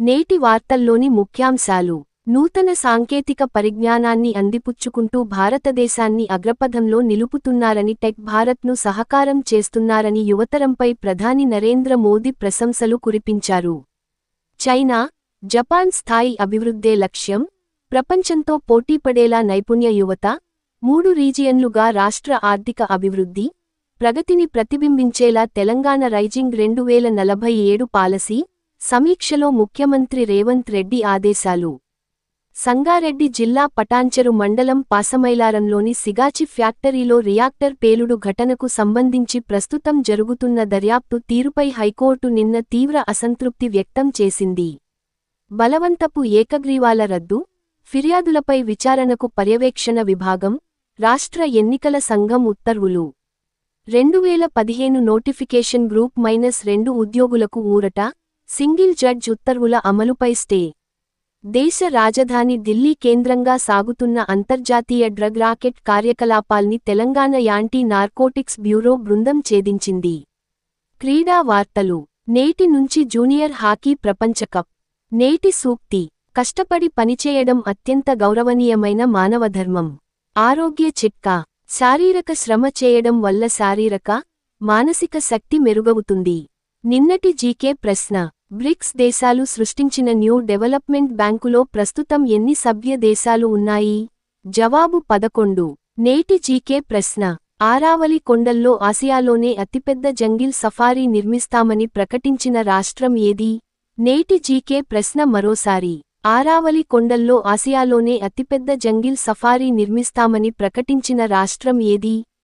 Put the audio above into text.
నేటి వార్తల్లోని ముఖ్యాంశాలు. నూతన సాంకేతిక పరిజ్ఞానాన్ని అందిపుచ్చుకుంటూ భారతదేశాన్ని అగ్రపథంలో నిలుపుతున్నారని టెక్ భారత్ను సహకారం చేస్తున్నారని యువతరంపై ప్రధాని నరేంద్ర మోదీ ప్రశంసలు కురిపించారు. చైనా జపాన్ స్థాయి అభివృద్ధే లక్ష్యం. ప్రపంచంతో పోటీపడేలా నైపుణ్య యువత. మూడు రీజియన్లుగా రాష్ట్ర ఆర్థిక అభివృద్ధి. ప్రగతిని ప్రతిబింబించేలా తెలంగాణ రైజింగ్ రెండు వేల నలభై ఏడు పాలసీ. సమీక్షలో ముఖ్యమంత్రి రేవంత్ రెడ్డి ఆదేశాలు. సంగారెడ్డి జిల్లా పటాంచెరు మండలం పాసమైలారంలోని సిగాచి ఫ్యాక్టరీలో రియాక్టర్ పేలుడు ఘటనకు సంబంధించి ప్రస్తుతం జరుగుతున్న దర్యాప్తు తీరుపై హైకోర్టు నిన్న తీవ్ర అసంతృప్తి వ్యక్తం చేసింది. బలవంతపు ఏకగ్రీవాల రద్దు ఫిర్యాదులపై విచారణకు పర్యవేక్షణ విభాగం రాష్ట్ర ఎన్నికల సంఘం ఉత్తర్వులు. రెండు వేల పదిహేను నోటిఫికేషన్ గ్రూప్ మైనస్ రెండు ఉద్యోగులకు ఊరట సింగిల్ జడ్జ్ ఉత్తర్వుల అమలుపై స్టే. దేశ రాజధాని ఢిల్లీ కేంద్రంగా సాగుతున్న అంతర్జాతీయ డ్రగ్ రాకెట్ కార్యకలాపాల్ని తెలంగాణ యాంటీ నార్కోటిక్స్ బ్యూరో బృందం ఛేదించింది. క్రీడా వార్తలు. నేటి నుంచి జూనియర్ హాకీ ప్రపంచకప్ నేటి సూక్తి. కష్టపడి పనిచేయడం అత్యంత గౌరవనీయమైన మానవధర్మం. ఆరోగ్య చిట్కా. శారీరక శ్రమ చేయడం వల్ల శారీరక మానసిక శక్తి మెరుగవుతుంది. నిన్నటి జీకే ప్రశ్న. బ్రిక్స్ దేశాలు సృష్టించిన న్యూ డెవలప్మెంట్ బ్యాంకులో ప్రస్తుతం ఎన్ని సభ్య దేశాలు ఉన్నాయి? జవాబు పదకొండు. నేటి జీకే ప్రశ్న. ఆరావలి కొండల్లో ఆసియాలోనే అతిపెద్ద జంగిల్ సఫారీ నిర్మిస్తామని ప్రకటించిన రాష్ట్రం ఏది? నేటి జీకే ప్రశ్న మరోసారి. ఆరావలి కొండల్లో ఆసియాలోనే అతిపెద్ద జంగిల్ సఫారీ నిర్మిస్తామని ప్రకటించిన రాష్ట్రం ఏది?